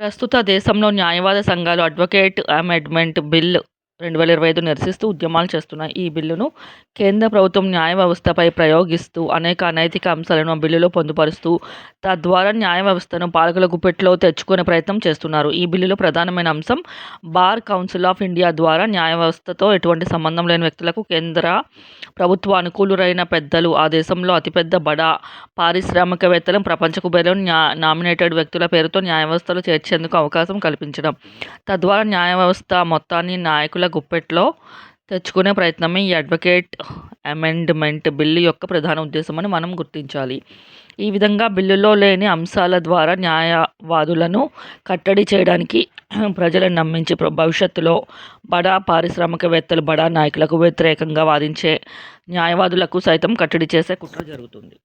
ప్రస్తుత దేశంలో న్యాయవాద సంఘాలు అడ్వకేట్ అమెండ్మెంట్ బిల్ రెండు వేల ఇరవై ఐదు నిరసిస్తూ ఉద్యమాలు చేస్తున్నాయి ఈ బిల్లును కేంద్ర ప్రభుత్వం న్యాయ వ్యవస్థపై ప్రయోగిస్తూ అనేక అనైతిక అంశాలను ఆ బిల్లులో పొందుపరుస్తూ తద్వారా న్యాయ వ్యవస్థను పాలకుల గుప్పెట్లో తెచ్చుకునే ప్రయత్నం చేస్తున్నారు. ఈ బిల్లులో ప్రధానమైన అంశం బార్ కౌన్సిల్ ఆఫ్ ఇండియా ద్వారా న్యాయ వ్యవస్థతో ఎటువంటి సంబంధం లేని వ్యక్తులకు కేంద్ర ప్రభుత్వ అనుకూలురైన పెద్దలు ఆ దేశంలో అతిపెద్ద బడా పారిశ్రామికవేత్తలను ప్రపంచ కుబేరులను నామినేటెడ్ వ్యక్తుల పేరుతో న్యాయ వ్యవస్థలో చేర్చేందుకు అవకాశం కల్పించడం. తద్వారా న్యాయ వ్యవస్థ మొత్తాన్ని నాయకుల గుప్పెట్లో తెచ్చుకునే ప్రయత్నమే ఈ అడ్వకేట్ అమెండ్మెంట్ బిల్లు యొక్క ప్రధాన ఉద్దేశమని మనం గుర్తించాలి. ఈ విధంగా బిల్లులో లేని అంశాల ద్వారా న్యాయవాదులను కట్టడి చేయడానికి ప్రజలను నమ్మించి భవిష్యత్తులో బడా పారిశ్రామికవేత్తలు బడా నాయకులకు వ్యతిరేకంగా వాదించే న్యాయవాదులకు సైతం కట్టడి చేసే కుట్ర జరుగుతుంది.